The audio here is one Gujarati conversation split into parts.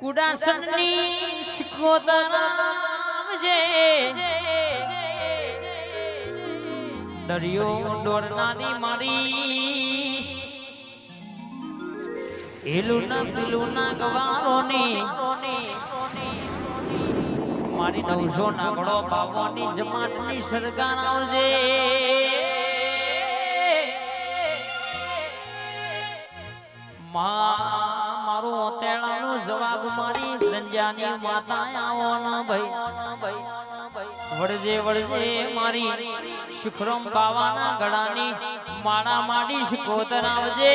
કુડાસનની શિકોતરામજે દરિયો દોરનાની મારી. એલું ના પીલું ના ગવારોની. મારી નવસો નાગડો બાવાની જમાનની સરકાર આવજે. માં મારું ઓતેડાનું જવાબ મારી રંજાની માતા આવો ન ભાઈ. વળજે વળજે મારી શિખરમ બાવાના ગળાની માળા માડી શિકોતર આવજે.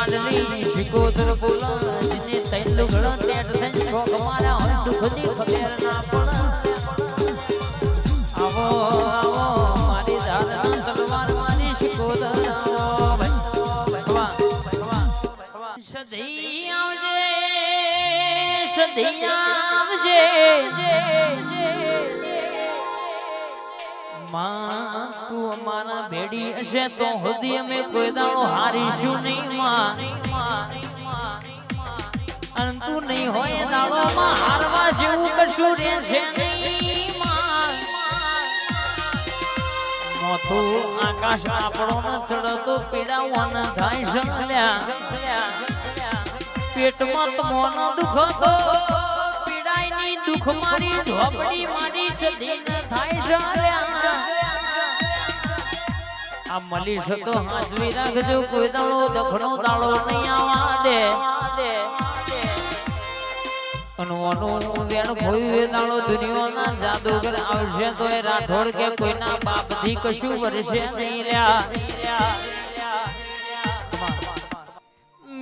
લાડલી શિકોતર બોલ તૈન લુગડો તેટ થઈને શોખ માર્યા હોય દુઃખની ખબર ના પડે આવો આવો મારી ધારના તલવાર મારી શિકોતર આવો ભાઈ સધી આવજે સધી આવજે માં તું અમારા ભેડી હશે તો સુધી અમે કોઈ દાડો હારીશું નહીં માં. અને તું નહીં. હોય દાડો માં હારવા જેવું કશું રહેશે નહીં માં. મોથું આકાશ આપણો ન ચડતો પીડાવો ન થાય સંભળ્યા પેટમાં તમોનો દુખ તો પીડાયની દુખ મારી ઢોપડી મારી સધી ન થાય સંભળ્યા આ મળી તો હાજરી રાખજો કોઈ દાડો દખણો દાડો નહીં આવા દે અનવાનું વેણ ખોયું એ દુનિયાના જાદુગર આવશે તો એ રાઠોડ કે કોઈના બાપથી કશું વરસે નહીં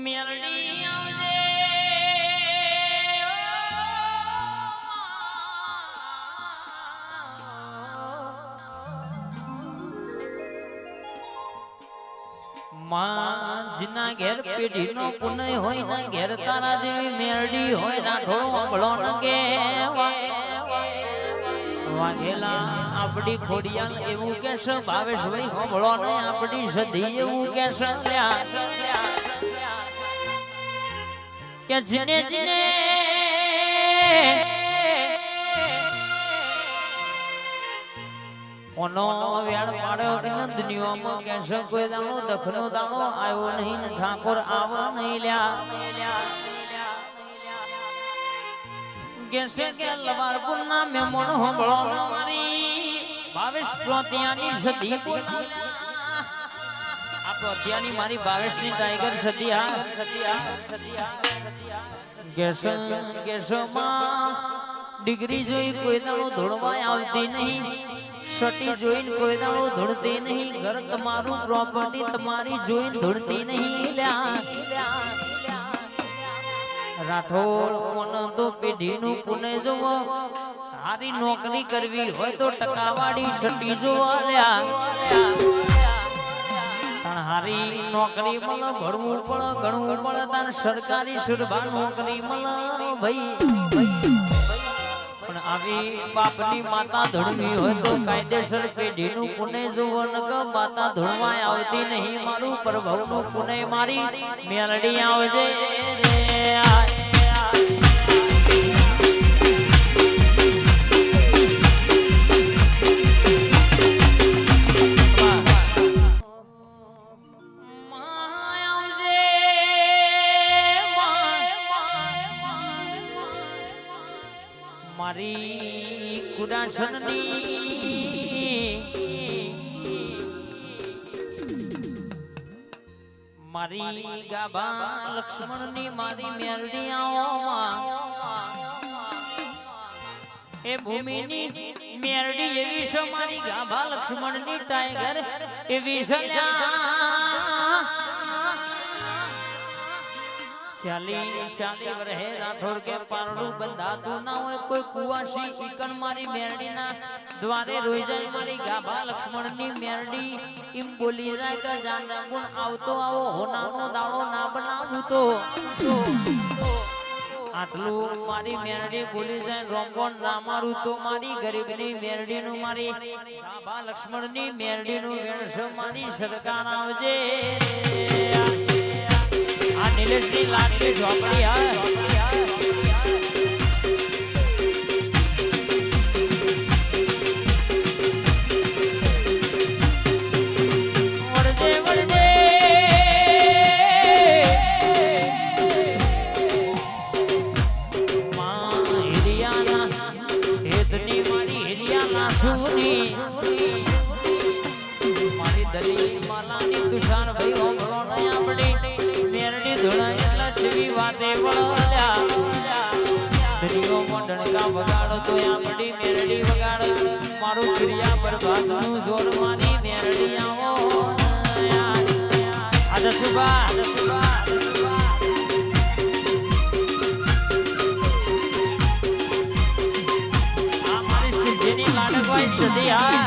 મેલડી માં જીના ઘેર પેઢીનો પુનય હોય ને ઘેર તારા જેવી મેરડી હોય રાઠોડ વાંભળો ન કે વાઘેલા આપડી ખોડિયાલ એવું કેશ ભાવેશ ભાઈ હોંભળો ને આપડી સધી એવું કેશ કે જીને જીને ઓનો વેળ પાડ્યો કે દુનિયામાં કેશે કોઈ દાણો દખનો દાણો આવ્યો નહીં ને ઠાકોર આવો નહીં લ્યા. કેશે કે લવારપુર ના મેમણ હોંભળો ને મારી, ભાવેશ પ્રોતિયાની સદી બોલા આ પ્રોતિયાની મારી ભાવેશની ટાઈગર સદી હા સદી હા સદી હા કેશે કેશોમાં ડિગ્રી જોઈ કોઈ દાણો ધોળવાય આવતી નહીં. સટી જોઈન કોઈનાઓ દાડો નહીં. ઘર તમારું પ્રોપર્ટી તમારી જોઈન ધૂળતી નહીં. રાઠોડ કોણ તો પેઢીનું પુને જોવો. હારી નોકરી કરવી હોય તો ટકાવાળી છટી જોવા. લ્યા. હારી નોકરી મળે ભણવું પડે ગણવું પડે તાર સરકારી સુરભા નોકરી મળે ભાઈ. પણ આવી બાપની માતા ધણવી હોય તો કાયદેસર પેઢીનું પુણે જોવો ન કે માતા ધણવાય આવતી નહીં. મારું પ્રભવનું પુણે મારી મેલડી આવજે રે મારી ગાભા લક્ષ્મણની મારી મેરડીયાઓમાં. એ ભૂમિની મેરડી એવી છે, મારી ગાભા લક્ષ્મણની ટાઈગર એવી છે ચાલી ચાલી વરહે રાઠોડ કે પારડું બંધાતું ના હોય, કોઈ કુવાસી ઈકણ મારી મેરડીના દ્વારે રોઈ જાય. મારી ગાભા લક્ષ્મણની મેરડી, એમ બોલી જાય કે જાંડા ગુણ આવતો આવો, હોનાનો દાડો ના બનાવું તો. આટલું મારી મેરડી બોલી જાય રોંગોણ ના મારું તો મારી ગરીબની મેરડીનું, મારી ગાભા લક્ષ્મણની મેરડીનું વેણસો મારી સરકાર આવજે નિલેશની લાડલી ઝોપડી હા. વાતે વગાડો તો આપડી મેરડી વગાડો મારું ક્રિયા બરબાદનું મારી મેરડી આવો આજ સુબા આ લાડક હોય સદી હા.